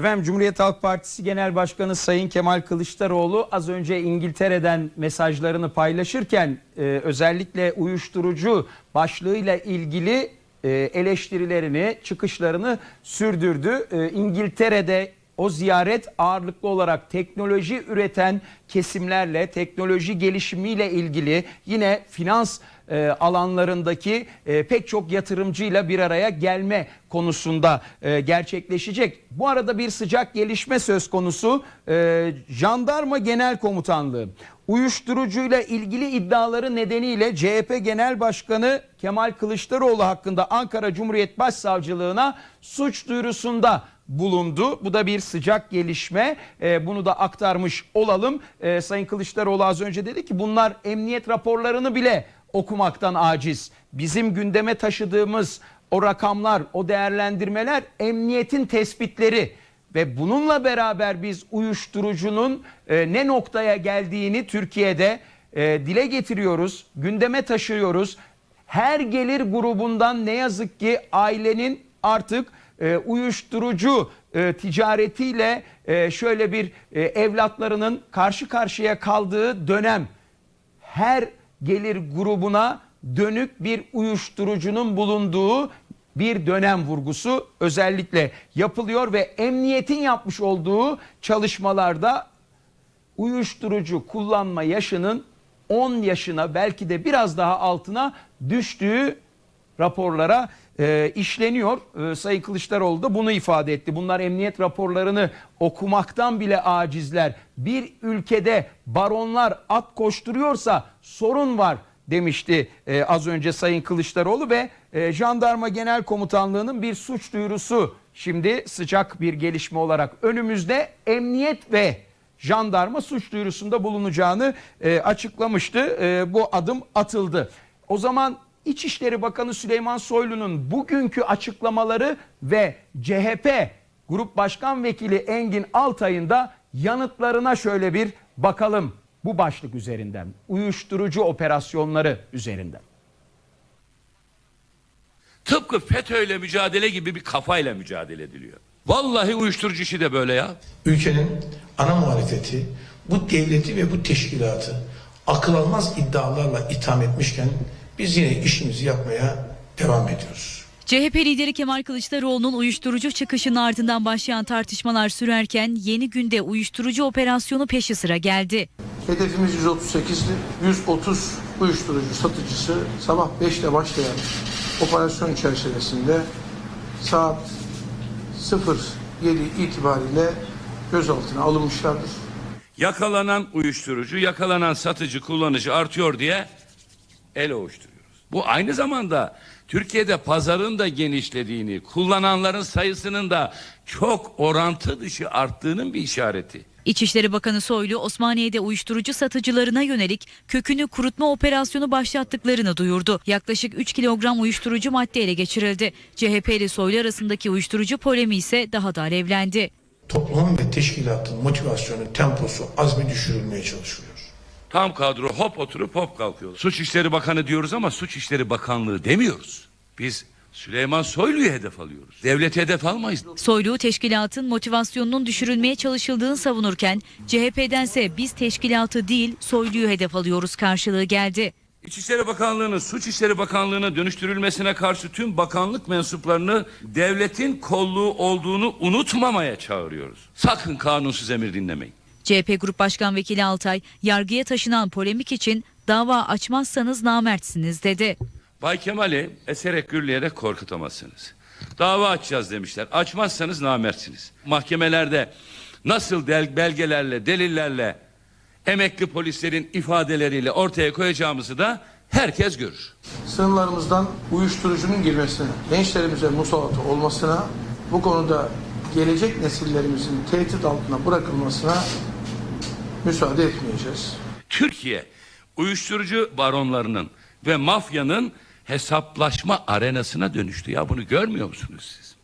Efendim Cumhuriyet Halk Partisi Genel Başkanı Sayın Kemal Kılıçdaroğlu az önce İngiltere'den mesajlarını paylaşırken e, özellikle uyuşturucu başlığıyla ilgili e, eleştirilerini, çıkışlarını sürdürdü. E, İngiltere'de o ziyaret ağırlıklı olarak teknoloji üreten kesimlerle, teknoloji gelişimiyle ilgili yine finans e, alanlarındaki e, pek çok yatırımcıyla bir araya gelme konusunda e, gerçekleşecek. Bu arada bir sıcak gelişme söz konusu. E, Jandarma Genel Komutanlığı uyuşturucuyla ilgili iddiaları nedeniyle CHP Genel Başkanı Kemal Kılıçdaroğlu hakkında Ankara Cumhuriyet Başsavcılığına suç duyurusunda bulundu. Bu da bir sıcak gelişme. Ee, bunu da aktarmış olalım. Ee, Sayın Kılıçdaroğlu az önce dedi ki bunlar emniyet raporlarını bile okumaktan aciz. Bizim gündeme taşıdığımız o rakamlar, o değerlendirmeler emniyetin tespitleri ve bununla beraber biz uyuşturucunun e, ne noktaya geldiğini Türkiye'de e, dile getiriyoruz, gündeme taşıyoruz. Her gelir grubundan ne yazık ki ailenin artık e, uyuşturucu e, ticaretiyle e, şöyle bir e, evlatlarının karşı karşıya kaldığı dönem her gelir grubuna dönük bir uyuşturucunun bulunduğu bir dönem vurgusu özellikle yapılıyor ve emniyetin yapmış olduğu çalışmalarda uyuşturucu kullanma yaşının 10 yaşına belki de biraz daha altına düştüğü raporlara e, işleniyor. E, Sayın Kılıçdaroğlu da bunu ifade etti. Bunlar emniyet raporlarını okumaktan bile acizler. Bir ülkede baronlar at koşturuyorsa sorun var demişti e, az önce Sayın Kılıçdaroğlu ve e, Jandarma Genel Komutanlığı'nın bir suç duyurusu şimdi sıcak bir gelişme olarak önümüzde emniyet ve jandarma suç duyurusunda bulunacağını e, açıklamıştı. E, bu adım atıldı. O zaman İçişleri Bakanı Süleyman Soylu'nun bugünkü açıklamaları ve CHP Grup Başkan Vekili Engin Altay'ın da yanıtlarına şöyle bir bakalım bu başlık üzerinden. Uyuşturucu operasyonları üzerinden. Tıpkı FETÖ'yle mücadele gibi bir kafayla mücadele ediliyor. Vallahi uyuşturucu işi de böyle ya. ülkenin ana muhalefeti bu devleti ve bu teşkilatı akıl almaz iddialarla itham etmişken biz yine işimizi yapmaya devam ediyoruz. CHP lideri Kemal Kılıçdaroğlu'nun uyuşturucu çıkışının ardından başlayan tartışmalar sürerken yeni günde uyuşturucu operasyonu peşi sıra geldi. Hedefimiz 138'di. 130 uyuşturucu satıcısı sabah 5'te başlayan operasyon çerçevesinde saat 07 itibariyle gözaltına alınmışlardır. Yakalanan uyuşturucu, yakalanan satıcı, kullanıcı artıyor diye el ovuşturuyoruz. Bu aynı zamanda Türkiye'de pazarın da genişlediğini, kullananların sayısının da çok orantı dışı arttığının bir işareti. İçişleri Bakanı Soylu Osmaniye'de uyuşturucu satıcılarına yönelik kökünü kurutma operasyonu başlattıklarını duyurdu. Yaklaşık 3 kilogram uyuşturucu madde ele geçirildi. CHP ile Soylu arasındaki uyuşturucu polemi ise daha da alevlendi. Toplumun ve teşkilatın motivasyonu, temposu, azmi düşürülmeye çalışılıyor. Tam kadro hop oturup hop kalkıyor. Suç İşleri Bakanı diyoruz ama Suç İşleri Bakanlığı demiyoruz. Biz Süleyman Soylu'yu hedef alıyoruz. Devleti hedef almayız. Soylu teşkilatın motivasyonunun düşürülmeye çalışıldığını savunurken CHP'dense biz teşkilatı değil Soylu'yu hedef alıyoruz karşılığı geldi. İçişleri Bakanlığı'nın Suç İşleri Bakanlığı'na dönüştürülmesine karşı tüm bakanlık mensuplarını devletin kolluğu olduğunu unutmamaya çağırıyoruz. Sakın kanunsuz emir dinlemeyin. CHP Grup Başkan Vekili Altay, yargıya taşınan polemik için dava açmazsanız namertsiniz dedi. Bay Kemal'i eserek gürleyerek korkutamazsınız. Dava açacağız demişler. Açmazsanız namertsiniz. Mahkemelerde nasıl del- belgelerle, delillerle, emekli polislerin ifadeleriyle ortaya koyacağımızı da herkes görür. sınırlarımızdan uyuşturucunun girmesine, gençlerimize musallat olmasına, bu konuda gelecek nesillerimizin tehdit altına bırakılmasına müsaade etmeyeceğiz. Türkiye uyuşturucu baronlarının ve mafyanın hesaplaşma arenasına dönüştü ya bunu görmüyor musunuz siz?